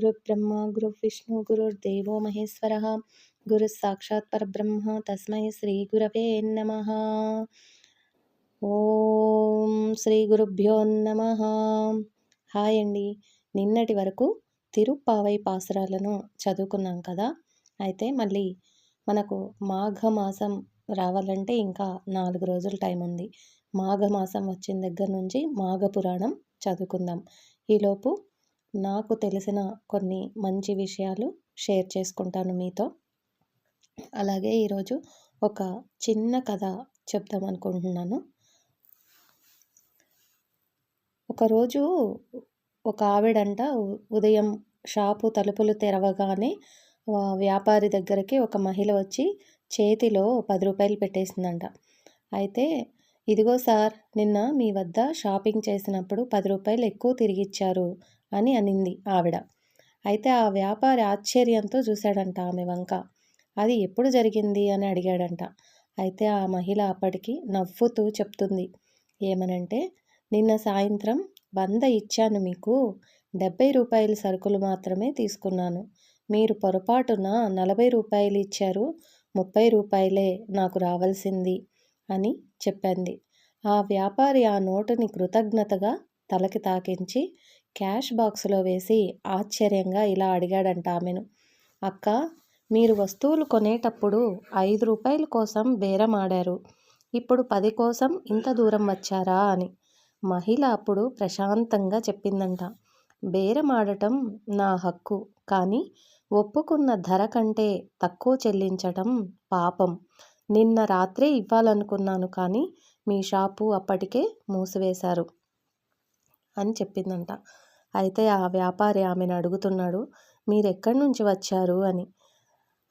గురుబ్రహ్మ గురు విష్ణు గురుర్దేవో మహేశ్వర గురు సాక్షాత్ పరబ్రహ్మ తస్మై శ్రీ గురవే నమ ఓం శ్రీ గురుభ్యో నమ హాయ్ అండి. నిన్నటి వరకు తిరుప్పావై పాసురాలను చదువుకున్నాం కదా? అయితే మళ్ళీ మనకు మాఘమాసం రావాలంటే ఇంకా నాలుగు రోజులు టైం ఉంది. మాఘమాసం వచ్చిన దగ్గర నుంచి మాఘ పురాణం చదువుకుందాం. ఈలోపు నాకు తెలిసిన కొన్ని మంచి విషయాలు షేర్ చేసుకుంటాను మీతో. అలాగే ఈరోజు ఒక చిన్న కథ చెప్దాం అనుకుంటున్నాను. ఒకరోజు ఒక ఆవిడంట ఉదయం షాపు తలుపులు తెరవగానే వ్యాపారి దగ్గరికి ఒక మహిళ వచ్చి చేతిలో పది రూపాయలు పెట్టేసిందంట. అయితే ఇదిగో సార్ నిన్న మీ వద్ద షాపింగ్ చేసినప్పుడు పది రూపాయలు ఎక్కువ తిరిగిచ్చారు అని అనింది ఆవిడ. అయితే ఆ వ్యాపారి ఆశ్చర్యంతో చూశాడంట ఆమె వంక. అది ఎప్పుడు జరిగింది అని అడిగాడంట. అయితే ఆ మహిళ అప్పటికి నవ్వుతూ చెప్తుంది. ఏమనంటే నిన్న సాయంత్రం వంద ఇచ్చాను మీకు. డెబ్బై రూపాయల సరుకులు మాత్రమే తీసుకున్నాను. మీరు పొరపాటున నలభై రూపాయలు ఇచ్చారు. ముప్పై రూపాయలే నాకు రావాల్సింది అని చెప్పింది. ఆ వ్యాపారి ఆ నోటుని కృతజ్ఞతగా తలకి తాకించి క్యాష్ బాక్స్లో వేసి ఆశ్చర్యంగా ఇలా అడిగాడంట ఆమెను. అక్క మీరు వస్తువులు కొనేటప్పుడు ఐదు రూపాయల కోసం బేరం ఆడారు. ఇప్పుడు పది కోసం ఇంత దూరం వచ్చారా? అని. మహిళ అప్పుడు ప్రశాంతంగా చెప్పిందంట. బేరం ఆడటం నా హక్కు కానీ ఒప్పుకున్న ధర కంటే తక్కువ చెల్లించటం పాపం. నిన్న రాత్రే ఇవ్వాలనుకున్నాను కానీ మీ షాపు అప్పటికే మూసివేశారు. అని చెప్పిందంట. అయితే ఆ వ్యాపారి ఆమెను అడుగుతున్నాడు మీరు ఎక్కడి నుంచి వచ్చారు? అని.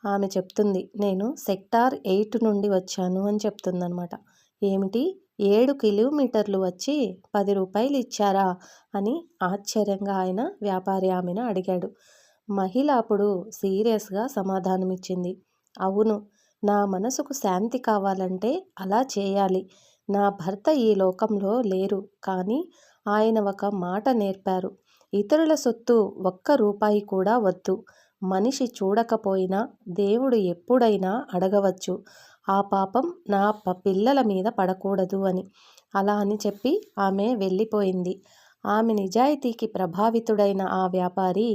ఆమె చెప్తుంది నేను సెక్టార్ ఎయిట్ నుండి వచ్చాను అని చెప్తుందనమాట. ఏమిటి? ఏడు కిలోమీటర్లు వచ్చి పది రూపాయలు ఇచ్చారా? అని ఆశ్చర్యంగా ఆయన వ్యాపారి ఆమెను అడిగాడు. మహిళ అప్పుడు సీరియస్గా సమాధానమిచ్చింది అవును నా మనసుకు శాంతి కావాలంటే అలా చేయాలి. నా భర్త ఈ లోకంలో లేరు కానీ ఆయన ఒక మాట నేర్పారు. ఇతరుల సొత్తు ఒక్క రూపాయి కూడా వద్దు. మనిషి చూడకపోయినా దేవుడు ఎప్పుడైనా అడగవచ్చు. ఆ పాపం నా పిల్లల మీద పడకూడదు అని. అలా అని చెప్పి ఆమె వెళ్ళిపోయింది. ఆమె నిజాయితీకి ప్రభావితుడైన ఆ వ్యాపారి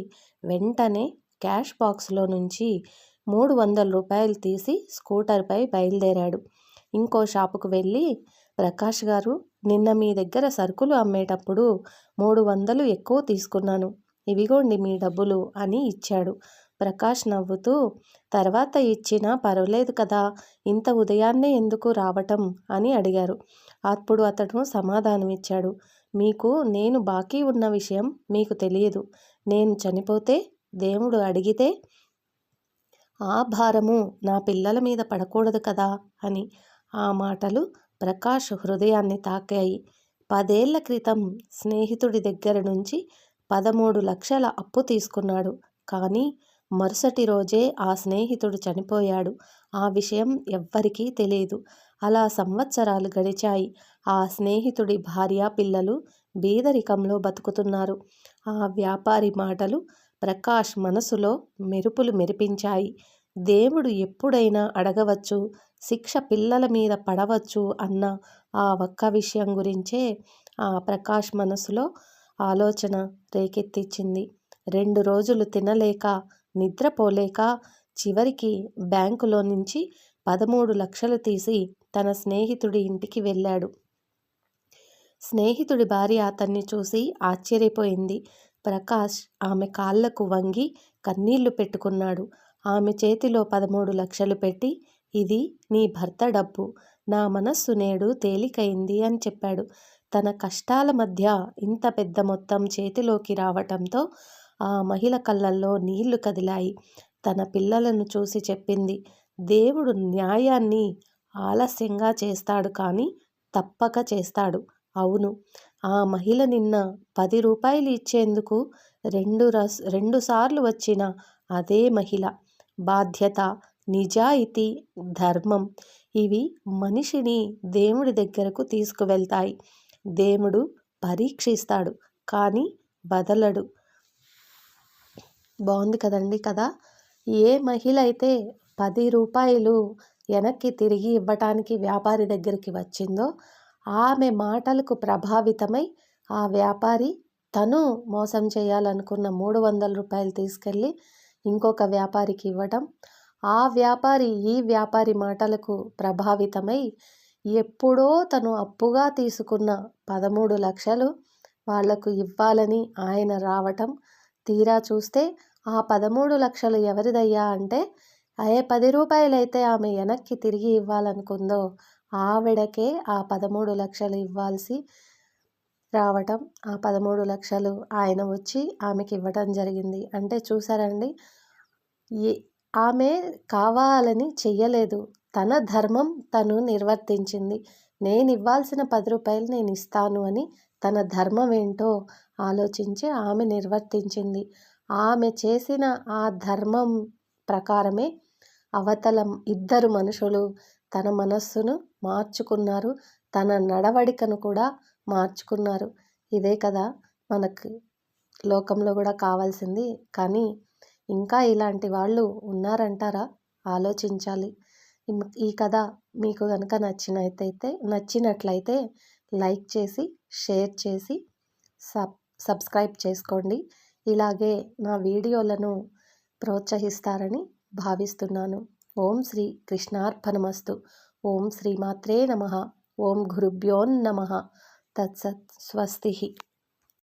వెంటనే క్యాష్ బాక్స్లో నుంచి మూడు వందల రూపాయలు తీసి స్కూటర్పై బయలుదేరాడు. ఇంకో షాపుకు వెళ్ళి ప్రకాష్ గారు నిన్న మీ దగ్గర సరుకులు అమ్మేటప్పుడు మూడు వందలు ఎక్కువ తీసుకున్నాను. ఇవిగోండి మీ డబ్బులు అని ఇచ్చాడు. ప్రకాష్ నవ్వుతూ తర్వాత ఇచ్చినా పర్వాలేదు కదా ఇంత ఉదయాన్నే ఎందుకు రావటం అని అడిగారు. అప్పుడు అతడు సమాధానం ఇచ్చాడు. మీకు నేను బాకీ ఉన్న విషయం మీకు తెలియదు. నేను చనిపోతే దేవుడు అడిగితే ఆ భారము నా పిల్లల మీద పడకూడదు కదా అని ఆ మాటలు ప్రకాష్ హృదయాన్ని తాకాయి. పదేళ్ళ క్రితం స్నేహితుడి దగ్గర నుంచి పదమూడు లక్షల అప్పు తీసుకున్నాడు. కానీ మరుసటి రోజే ఆ స్నేహితుడు చనిపోయాడు. ఆ విషయం ఎవ్వరికీ తెలియదు అలా సంవత్సరాలు గడిచాయి. ఆ స్నేహితుడి భార్య పిల్లలు బీదరికంలో బతుకుతున్నారు. ఆ వ్యాపారి మాటలు ప్రకాష్ మనసులో మెరుపులు మెరిపించాయి. దేవుడు ఎప్పుడైనా అడగవచ్చు శిక్ష పిల్లల మీద పడవచ్చు అన్న ఆ ఒక్క విషయం గురించే ఆ ప్రకాష్ మనసులో ఆలోచన రేకెత్తించింది రెండు రోజులు తినలేక నిద్రపోలేక చివరికి బ్యాంకులో నుంచి పదమూడు లక్షలు తీసి తన స్నేహితుడి ఇంటికి వెళ్ళాడు. స్నేహితుడి భార్య అతన్ని చూసి ఆశ్చర్యపోయింది. ప్రకాష్ ఆమె కాళ్ళకు వంగి కన్నీళ్ళు పెట్టుకున్నాడు. ఆమె చేతిలో పదమూడు లక్షలు పెట్టి ఇది నీ భర్త డబ్బు. నా మనస్సు నేడు తేలికైంది అని చెప్పాడు. తన కష్టాల మధ్య ఇంత పెద్ద మొత్తం చేతిలోకి రావటంతో ఆ మహిళ కళ్ళల్లో నీళ్ళు కదిలాయి. తన పిల్లలను చూసి చెప్పింది దేవుడు న్యాయాన్ని ఆలస్యంగా చేస్తాడు కానీ తప్పక చేస్తాడు. అవును ఆ మహిళ నిన్న పది రూపాయలు ఇచ్చేందుకు రెండు రస్ రెండు సార్లు వచ్చిన అదే మహిళ. బాధ్యత నిజాయితీ ధర్మం ఇవి మనిషిని దేవుడి దగ్గరకు తీసుకువెళ్తాయి. దేవుడు పరీక్షిస్తాడు కానీ బదలడు. బాగుంది కదండి కదా? ఏ మహిళ అయితే పది రూపాయలు వెనక్కి తిరిగి ఇవ్వటానికి వ్యాపారి దగ్గరికి వచ్చిందో ఆమె మాటలకు ప్రభావితమై ఆ వ్యాపారి తను మోసం చేయాలనుకున్న మూడు వందల రూపాయలు తీసుకెళ్ళి ఇంకొక వ్యాపారికి ఇవ్వటం. ఆ వ్యాపారి ఈ వ్యాపారి మాటలకు ప్రభావితమై ఎప్పుడో తను అప్పుగా తీసుకున్న పదమూడు లక్షలు వాళ్ళకు ఇవ్వాలని ఆయన రావటం తీరా చూస్తే ఆ పదమూడు లక్షలు ఎవరిదయ్యా అంటే అయ్యే పది రూపాయలైతే ఆమె వెనక్కి తిరిగి ఇవ్వాలనుకుందో ఆవిడకే ఆ పదమూడు లక్షలు ఇవ్వాల్సి రావటం ఆ పదమూడు లక్షలు ఆయన వచ్చి ఆమెకి ఇవ్వటం జరిగింది. అంటే చూసారండి ఏ ఆమె కావాలని చెయ్యలేదు. తన ధర్మం తను నిర్వర్తించింది. నేను ఇవ్వాల్సిన పది రూపాయలు నేను ఇస్తాను అని తన ధర్మం ఏంటో ఆలోచించి ఆమె నిర్వర్తించింది. ఆమె చేసిన ఆ ధర్మం ప్రకారమే అవతల ఇద్దరు మనుషులు తన మనస్సును మార్చుకున్నారు. తన నడవడికను కూడా మార్చుకున్నారు. ఇదే కదా మనకు లోకంలో కూడా కావాల్సింది. కానీ ఇంకా ఇలాంటి వాళ్ళు ఉన్నారంటారా? ఆలోచించాలి. ఈ కథ మీకు కనుక నచ్చినట్టయితే నచ్చినట్లయితే లైక్ చేసి షేర్ చేసి సబ్ సబ్స్క్రైబ్ చేసుకోండి. ఇలాగే నా వీడియోలను ప్రోత్సహిస్తారని భావిస్తున్నాను. ఓం శ్రీ కృష్ణార్పణమస్తు. ఓం శ్రీమాత్రే నమ. ఓం గురుభ్యోన్నమ तत्सत् स्वस्ति।